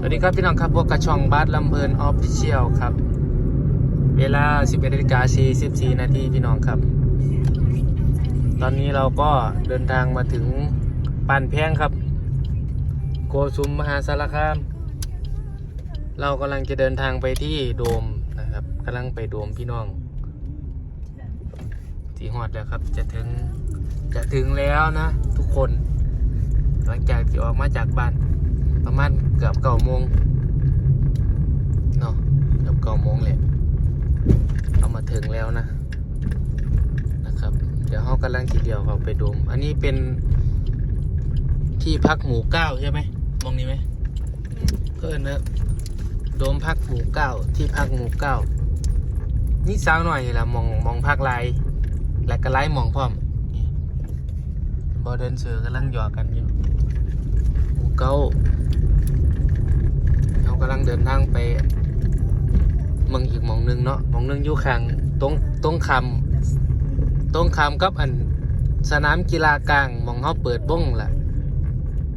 สวัสดีครับพี่น้องครับพวกกระช่องบาสลำเพลินออฟฟิเชียลครับ เวลา 11นาฬิกา44นาทีพี่น้องครับ ตอนนี้เราก็เดินทางมาถึงปานแพงครับ โกสุมมหาสารคาม เรากำลังจะเดินทางไปที่โดมนะครับกำลังไปโดมพี่น้องที่ฮอดแล้วครับ จะถึงจะถึงแล้วนะ ทุกคน หลังจากที่ออกมาจากบ้าน ประมาณเกือบเก้าโมงเนาะเกือบเก้าโมงเลยเรามาถึงแล้วนะ นะครับ เดี๋ยวเขากำลังทีเดียวเขาไปดม อันนี้เป็นที่พักหมู่เก้าใช่ไหมมองนี้ไหมก็เอินนะโดมพักหมู่เก้าที่พักหมู่เก้านี่สาวหน่อยนี่ละมองมองพักลายและก็ไล่มองพร้อมนี่บอเดินเสือกำลังหยอกกันอยู่หมู่เก้าากำลังเดินทางไปเมืองอีกหมองหนึงเนาะหมองหนึงอยู่ข้างตรงตรงคำตรงคำกับอันสนามกีฬากลางหมองเขาเปิดวงแหละ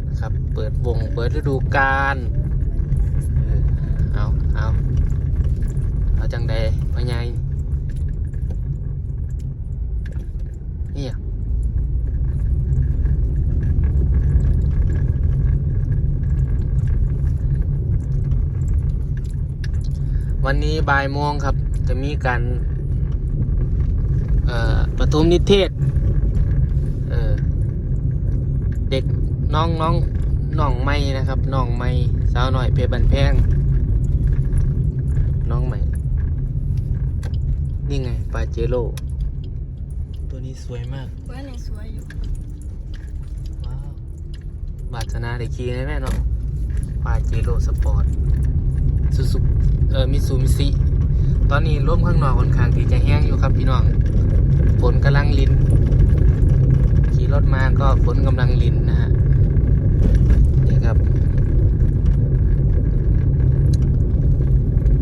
นะครับ เปิดวงเปิดฤดูกาลเอาเอาเอาจังใดพ่อใหญ่นี่อะ วันนี้บ่ายโมงครับ จะมีการเอ่อประทุมนิเทศเออเด็กน้องน้องน้องไม่นะครับน้องไม่สาวหน่อยเพชรบันแพง น้องใหม่ นี่ไงปาเจโร่ตัวนี้สวยมากเพื่อนยังสวยอยู่ว้าวบาทนาได้ขี่แน่ๆเนาะปาเจโร่สปอร์ตสุสุ เออมิซูมิซิตอนนี้ร่มข้างนอกค่อนข้างที่จะแห้งอยู่ครับพี่น้องฝนกำลังลิน ขี่รถมาก็ฝนกำลังลินนะฮะนี่ครับ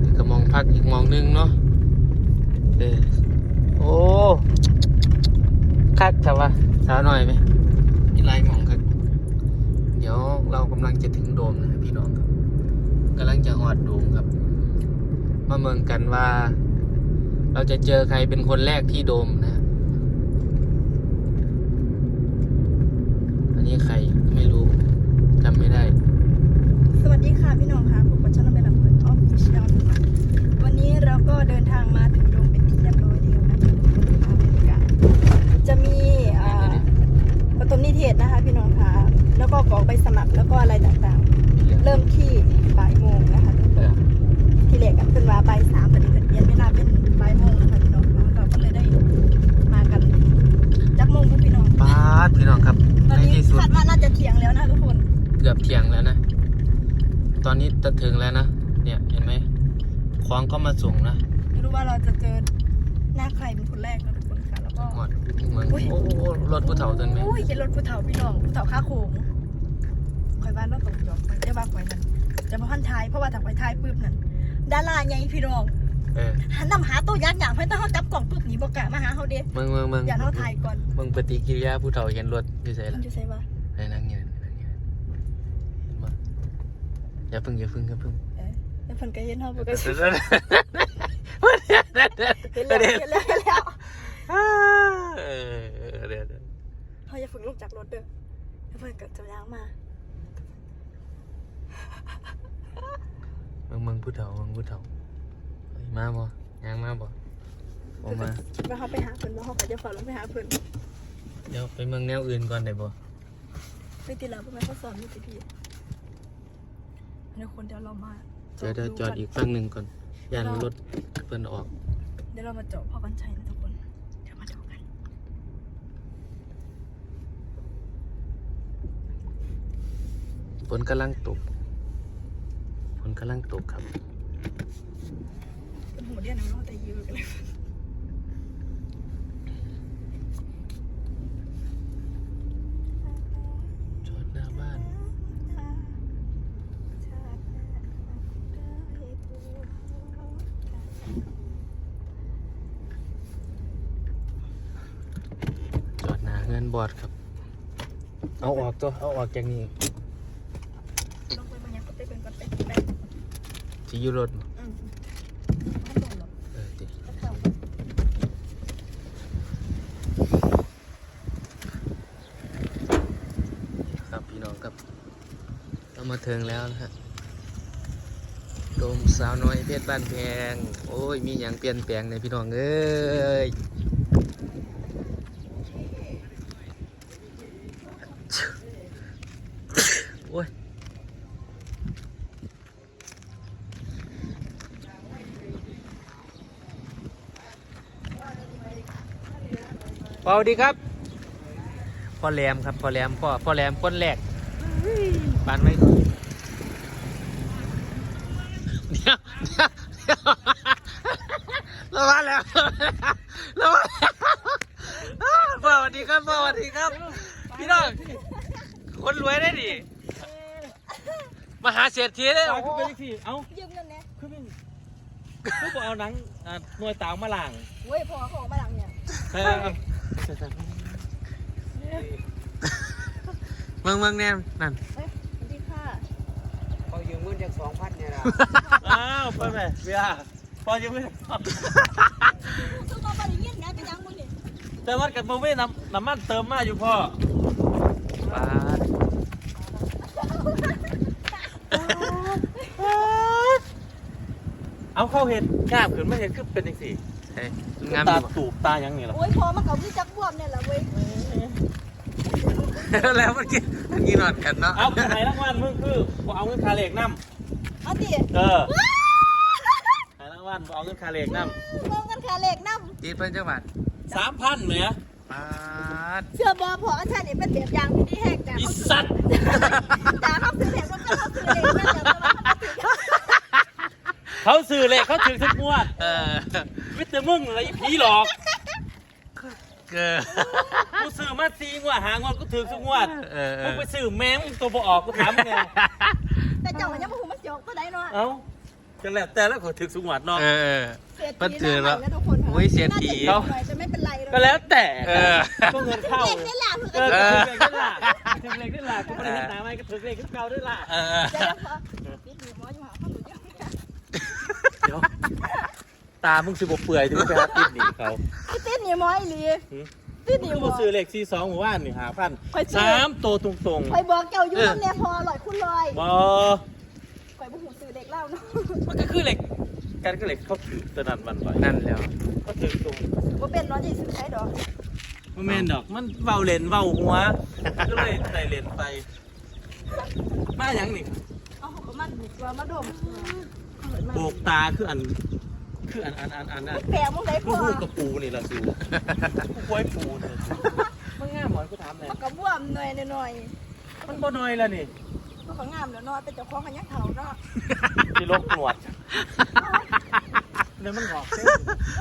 นี่ก็มองพักอีกมองหนึงเนาะเออโอ้คักแต่ว่าสาวหน่อยไหมมีลายหมองครับเดี๋ยวเรากำลังจะถึงโดมนะครับพี่น้องครับกำลังจะหอดโดมครับ มาเมืองกันว่า เราจะเจอใครเป็นคนแรกที่โดมนะ อันนี้ใครไม่รู้จำไม่ได้ สวัสดีค่ะพี่น้องค่ะผมปัชนาเป็นแบบเปิดออฟฟิเชียลนะคะวันนี้เราก็เดินทางมาถึงโดมเป็นที่เรียบร้อยแล้วนะคะอเมริกาจะมีอ่าประตูนิเทศนะคะ พี่น้องค่ะแล้วก็กรอกใบสมัครแล้วก็อะไรต่างๆ เริ่มที่บ่ายโมงนะคะทุกคนที่เหล็กกันเป็นว่าบ่ายสามแต่นี้เป็นเย็นเวลาเป็นบ่ายโมงนะคะพี่น้องค่ะเราก็เลยได้มากันจักโมงพวกพี่น้อง ป้า ดพี่น้องครับ ตอนในนี้ที่สุดคาดว่าน่าจะเที่ยงแล้วนะทุกคน เกือบเที่ยงแล้วนะ ตอนนี้จะถึงแล้วนะ เนี่ยเห็นไหมของก็มาส่งนะไม่รู้ว่าเราจะเจอหน้าใครเป็นคนแรกนะทุกคนค่ะ แล้วก็ หมดเมืองอุ๊ยโอ้โหรถผู้เฒ่าตันไหมอุ้ยเห็นรถผู้เฒ่าพี่น้องผู้เฒ่าข้าโขงคอยบ้านเราตกจอกมันจะว่าคอยนั่นจะมาพันท้ายเพราะว่าถ้าคอยท้ายปุ๊บนั่นดาราไงพี่น้อง เออหันนำหาตัวยักษ์อย่างเพื่อนต้องเขาจับกล่องปุ๊บหนีบอกกะมาหาเขาเด้เมืองเมืองเมืองอย่าเขาถ่ายก่อนเมืองปฏิกิริยาผู้เฒ่าเห็นรถอยู่ใส่มัละนจะใช่ปะไอ้นั่งเงี้ยนั่งเงี้ยเห็นปะอย่าพึ่งอย่าพึ่งอย่าพึ่งเอ๊ะแล้วเพิ่นก็เห็นเขาเพิ่นก็เดี๋สิยวเดี๋ยวเดี๋ยวเห็นแล้วเห็นแล้วเห็นแล้วเออเดี๋ยวเดี๋ยวเขาอย่าฝึกลงจากรถเด้อแล้วเพิ่นก็จะย่างมาเมืองเมืองผู้เฒ่าเมืองผู้เฒ่าเฮ้ย มาบ่ยังมาบ่บ่มาคิดว่าเขาไปหาเพิ่นว่าเขาก็จะฝ่าลงไปหาเพิ่นเดี๋ยวไปเมืองแนวอื่นก่อนได้บ่ไปตีแล้วเพื่อนเขาสอนมีติพี่เดี๋ยวคนเดี๋ยวเรามาเดี๋ยวเดี๋ยวจอดอีกฝั่งหนึ่งก่อนยันรถเพิ่นออก เดี๋ยวเรามาเจาะพ่อกันชัยนะทุกคนเดี๋ยวมาเจาะกันฝนกำลังตกฝนกำลังตกครับ เป็นหัวเดียวนะเราแต่ยืดกันเลยจอดหน้าบ้าน จอดหน้าเงินบอดครับ เอาออกตัว เอาออกจากนี้ลงไปบางอย่างก็ไปเป็นก่อนไปไปสิอยู่รถบ่ อืมไม่ต้องหรอก เออติ ก็เข้า ครับพี่น้องครับ เรามาถึงแล้วนะฮะโดมสาวน้อยเพชรบ้านแพง โอ้ย มีอย่างเปลี่ยนแปลงในพี่น้องเอ้ยโอ้ยสวัสดีครับพ่อแหลมครับพ่อแหลมพ่อพ่อแหลมคนแรกปานไว้เดี๋ยวเดี๋ยวเดี๋ยวระวังแล้วระวังแล้วอ้าวพ่อสวัสดีครับพ่อสวัสดีครับ พี่น้อง คนรวยได้ดิมหาเศรษฐีได้ตาโอ้คือโหเป็นที่เอ้ายืมเงินเนี่ยคือเป็นคือบอกเอาหนังอ่าหน่วยตางมาล่างเว้ยพอเขาออกมาหลังเนี่ยเออเอาเมืองเมืองแนมนั่นเอ้ยสวัสดีค่ะเขายืมเงินจากสองพันเนี่ยนะอ้าวไปไหมเบียร์พอยังไม่ได้คือมาบริยินไงไปยังมึงนี่แต่ว่ากันโมเว้น้ำน้ำมันเติมมาอยู่พ่อ ปาด เอาเข้าเห็ดงามขึ้นไม่เห็นคือเป็นยังสี่เฮ้ยงามตาดีตูบตายังนี่หรอโอ้ยพอมาเขาที่จักบวมเนี่ยแหละเว้ยบ่ แล้วมันกินมันกินนอนกันเนาะเอาขายรางวัลมึงคือบ่เอาเงินคาเหล็กน้เอาดิำเออขายรางวัลบ่เอาเงินคาเหล็กน้เบิ่งกันขาเหล็กน้ตีเพิ่นจังหวัดำสามพันเหนือปาดำเสื้อบอพออาจารย์นี่เป็นแบบอย่างที่ดีแหกแต่อีเขาสัตว์ แต่เขาซื้อเหล็กว่าเขาซื้อเหล็กมาจากตลาดเขาซื้อ เขาสื่อเหล็กเขาถือทุกงวดเออวิตามึงอะไรผีหลอกเกิดกูซื้อมาซีงวดหางวดกูถือทุกงวดเออเอมึงอไปซื้อแม่งตัวบ่ออกกูถามมึงไงแต่เจ้ามันยังไม่หูมาเสียวก็ได้เนาะเอ้าจังแล้วแต่แล้วเขาถือทุกงวดเนาะเออ เศรษมันฐีถือหน้าแล้วใหม่นะทุกคนค่ะโอ้ยเศรษฐี น่าจะหน่อยจะไม่เป็นไรหรอกก็แล้วแต่เออ ก็เงินเข้า เด็กนี่แหละเพื่เออนอก็ถือเหล็กได้ล่ะถือเหล็กได้ล่ะกูไม่ได้เห็นหนาไหมก็ถือเหล็กขึ้นเก่าด้วยล่ะ เออ เดี๋ยวพอปิดหนีหมออยู่หาข้าวหนูเยอะ เดี๋ยว ตามึงสิบเปื่อยถึงไปหาติดหนีเขาพี่ติดหนีหมออีหลีหืมติดหนีคือหมบ่อซื้อเหล็กซีสองหมู่บ้านนี่หาพันข่อยซื้อ สามตัวตรงคอยบอกเจ้าอยู่น้ำเนี่ยพออร่อยคุณลอยๆบ่คอยบุหูซื้อเด็กเล่าเนาะมันก็คือเหล็กการก็เหล็กเขาถือตัวนั้นมันไว้นั่นแล้วเขาถือตรงว่าเป็นเน้องจะซื้อใช้ดอกมันแม่นดอก มันเบาเลนเบาหัวก็เลยใส่เลนไปมาอย่างนี่เอาเขาก็มันบุกตัวมาดมเอาเหมือนมาโบกตาคืออัน คืออันอันอันอันอันแปลมึงได้พกูอพูดกับปูนี่ละสูกูกล้วยปูนี่มันง่ายหมอนกูถามเลยมันก็บวมหน่อยหน่อยมันบ่น้อยล้วนี่มันก็งามแล้วเนาะเป็นเจ้าของกันยังเฒ่าเนาะที่ลกหนวดเลยมันหอกเส้น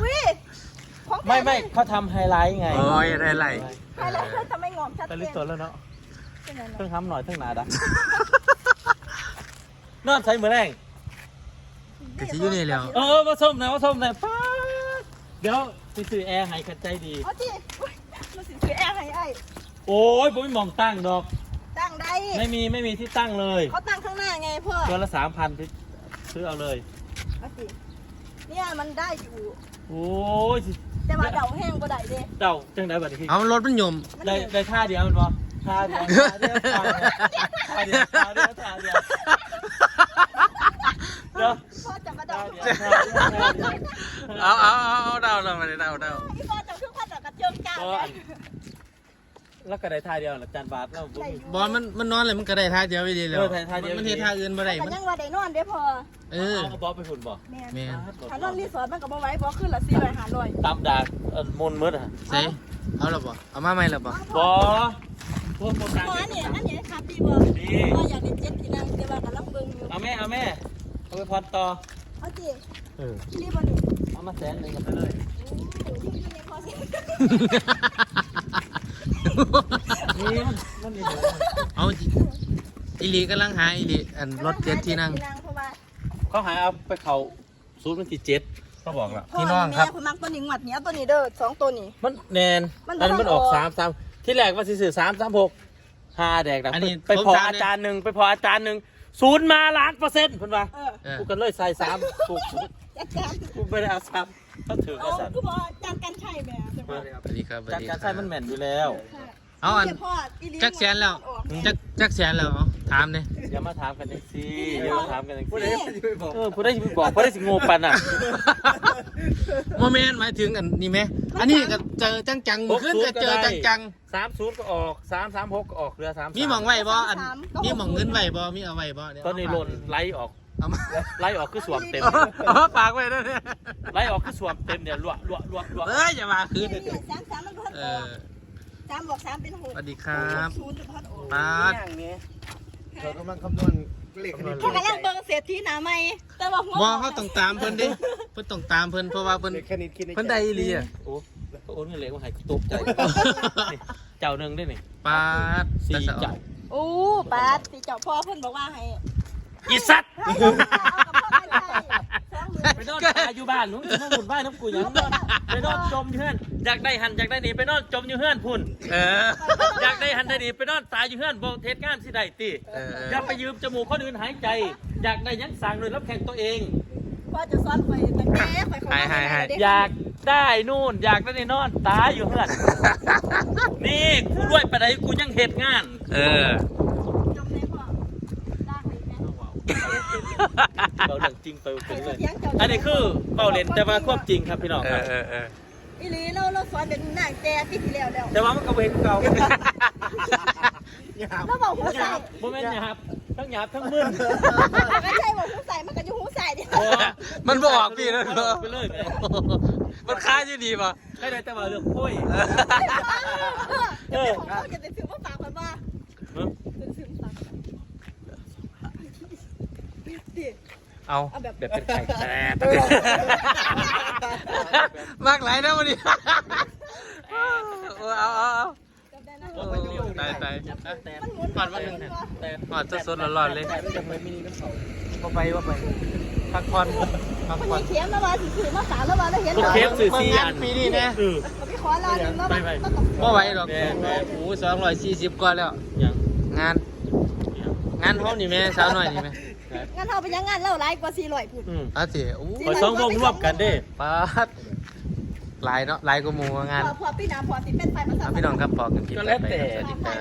อุ้ยของไม่ไม่เขาทำไฮไลท์ไงโอ้ยอะไรไรใครแล้วเธอทำไม่งอมชัดแต่เจลินตัวแล้วเนาะเป็นไงเพิ่เนาะงทำหน่อยเพิ่งหนาดักนอนใส่มือแรง แต่ที่อยู่นี่แล้วเออมาส้มหนะมาส้มหนะป้าดเดี๋ยวไปซื้อแอร์ให้ขัดใจดี เอาที่อุ๊ยมันสิซื้อแอร์ให้ไอ้โอ้ยผมไม่มองตั้งดอก ตั้งได้ ไม่มีไม่มีที่ตั้งเลยเขาตั้งข้างหน้าไงพ่อตัวละสามพันซื้อเอาเลยเอาสิเนี่ยมันได้อยู่ โอ้ยแต่ว่าเดาแห้งก็ได้เด้เดาจังไดบัดนี้พี่เอารถมันยมมันได้เห็นได้ท่าเดียวมันบ่ท่าเดียวท่าเดียวท่าเดียวท่าเดียวท่าเดียวท่า เดียวเดี๋ยวพ่อจะมาเดาท่าทุกเดีคยวนท่าเดียวท่าเดียวเอาเอาเอาเอาเดาเรามาเลยเดาเดาพี่พ่อจะทุกคนจะกระเจิงจ้าก็เลยแล้วก็ได้ท่าเดียวละจานบาทแล้วบ่มีบอลมันมันนอนเลยมันก็ได้ท่าเดียวไปดีแล้วเออท่าเดียวมันเทท่าอื่นบ่ได้แต่มันยังว่าได้นอนเด้พอเออเอาบอสไปฝุ่นบ่แม่แม่นถ้านอนรีสอร์ทมันก็บ่ไหว้บ่ขึ้นละสี่ร้อยห้าร้อยตามดากเอ่อมนต์มืดอะใส่เอาและบ่เอามาใหม่และบ่บอพวกโปรกลางหมอเนี่ยอันนี้ครับดีบ่ดีพ่ออยากได้เจ็ดที่นั่งแต่ว่ากำลังเบิ่งอยู่เอาแม่เอาแม่ เอาไปพรต่อ เอาสิเออ รีบบ่นี่เอามาแสนหนึ่งกันไปเลยโอ้ยอยู่ในคอสินี่มันมันมีเหลือเอาอีหลีกำลังหาอีหลีอันรถเจ็ดที่นั่ง เพราะว่าเขาหายเอาไปเขาศูนย์มันที่เจ็ดเขาบอกละพี่น้องครับ พ่แม่คุณมักตัวนี้งวดเนี้ยตัวนี้เด้อสองตัวนี้ มันแนนมันอันมันออกบ่ออก สามสามที่แรกว่าสิสื่อสามสามหกห้าแดกดังอันนี้ไปผมพอถามอาเนี่ยจารย์หนึ่งไปพออาจารย์หนึ่ง ศูนย์มาล้านเปอร์เซ็นต์เพิ่นว่าเออเออกูก็เลยใส่สามถูกจัดการกูไม่ได้เอาสามเขาถือเอาก็สั่นคือบอกจัดการใช่ไหมอะจังหวะสวัสดีครับสวัสจากดีการใช้มันแม่นอยู่แล้ว เอาอันเฉพาะอีหลีจักแสนแล้วออกแน่จักจักแสนแล้วเอาถามเนี่ยอย่ามาถามกันจังซี่อย่ามาถามกันจังผู้ใดซี่จะไปบอกเออผู้ได้สิไปบอกผู้ได้สิโง่ปันอะโมเมนต์หมายถึงอันนี้ไหมอันนี้ก็เจอจังจังๆเมื่อคืนก็เจอจังจังสามศูนย์ก็ออกสามสามหกก็ออกเรือสามๆมีหมองไหวบ่อันมีหมองเงินไหวบ่มีเอาไหวบ่เดี๋ยวตอนนี้หล่นไล่ออกเอามาไล่ออกคือสวมเต็มเอามาฝากไว้ด้วยเนี่ยไล่ออกคือสวมเต็มเนี่ยลวกลวกลวกลวกเอ้ยอย่ามาคืนนี่สามสามมันพัดเอออกอ สามบวกสามเป็นหกสวัสดีครับศูนย์จะพัดออกปาดอย่างนี้เรากำลังคำนวณเลขคณิตเขากำลังเบิ่งเศรษฐีหนาไม่แต่ว่าหัวบ่เขาต้องตามเพิ่นดิเพิ่นต้องตามเพิ่นเพราะว่าเพิ่นเลขคณิตคิดในใจเพิ่นได้อีหลีอะโอ้โอ้เงินเหลวมาให้กูตกใจนี่เจ้าหนึ่งได้นี่ปาดสี่เจ้าโอ้ปาดสีเจ้าพ่อเพิ่นบอกว่าให้อีสัตว์ ไปเลยสองหมื่นไปนอนตายอยู่บ้านหนู้นมาหมุนบ้านน้ำกูอย่างนั้นไปนอนจมอยู่เฮือนอยากได้หันอยากได้หนีไปนอนจมอยู่เฮือนพุ่นเออ อยากได้หันได้หนีไปนอนตายอยู่เฮือนบ่เทศงานสิได้ติเออ อย่าไปยืมจมูกคนอื่นหายใจ อยากได้หยังสั่งโดยรับแข่งตัวเอง พ่อจะซ้อนข่อยตั้งแต่ข่อยเข้ามาในเด็กอยากได้นู่น อยากได้นี่นอนตายอยู่เฮือน นี่กูรวยไปไหนกูยังเหตุงาน เออ จมในพ่อลากไปแม่ เราเรื่องจริงไปเป็นเลยอันนี้คือเบาเล่นแต่ว่าควบจริงครับพี่น้องเอครัอบเออเอออีหลีเราเราสอนเป็นนางแก่ปีที่แล้วแล้วแต่ว่ามันก็เวงเก่าเราบอกหูใส่โมเมนต์หยาบทั้งหยาบทั้งมึนไม่ใช่บอกหูใส่มันก็อยู่หูใส่เดียวโอ้มันบออกพี่นะไปเลยไปเลยมันค้าอยู่ดีป่ะได้ได้แต่ว่าเรื่องคุยเออเขาจะได้ซื้อมาฝากคนว่าจะซื้อมาฝากดิ เอาเอาแบบแบบเป็นไข่แต่มากหลายนะวันนี้เอาเอาเอาจำได้นะโอ้ตายตายแต่มันหมุนปัดวันหนึ่งแต่หอดสดๆร้อนๆเลยยังไม่มีน้ำเขาก็ไปว่าไปพักผ่อนพักมันผ่อนมีเข็มแล้วว่าถือมาฝากแล้วว่าแล้วเห็นลูกเคฟสื่อเมืองสี่งาอันนปีนี้นะเออไปขอรอหนึ่งแล้วมันต้องบ่ไหวหรอกโอ้สองร้อยสี่สิบกว่าแล้วยังงาน งานห้องนี่แม่สาวหน่อยนี่แม่ งั้นเอาไปยังงานเล่าไลฟ์กว่าสี่ร้อยพูดอืมอาสิโอ้ขอสองวงรวบกันเด้ปัดหลายเนาะหลายกว่าหมู่งานพอพอพี่น้ำพอติดเป็นไฟมาเอาพี่น้องครับบอกกันคลิปต่อไปครับสวัสดีครับ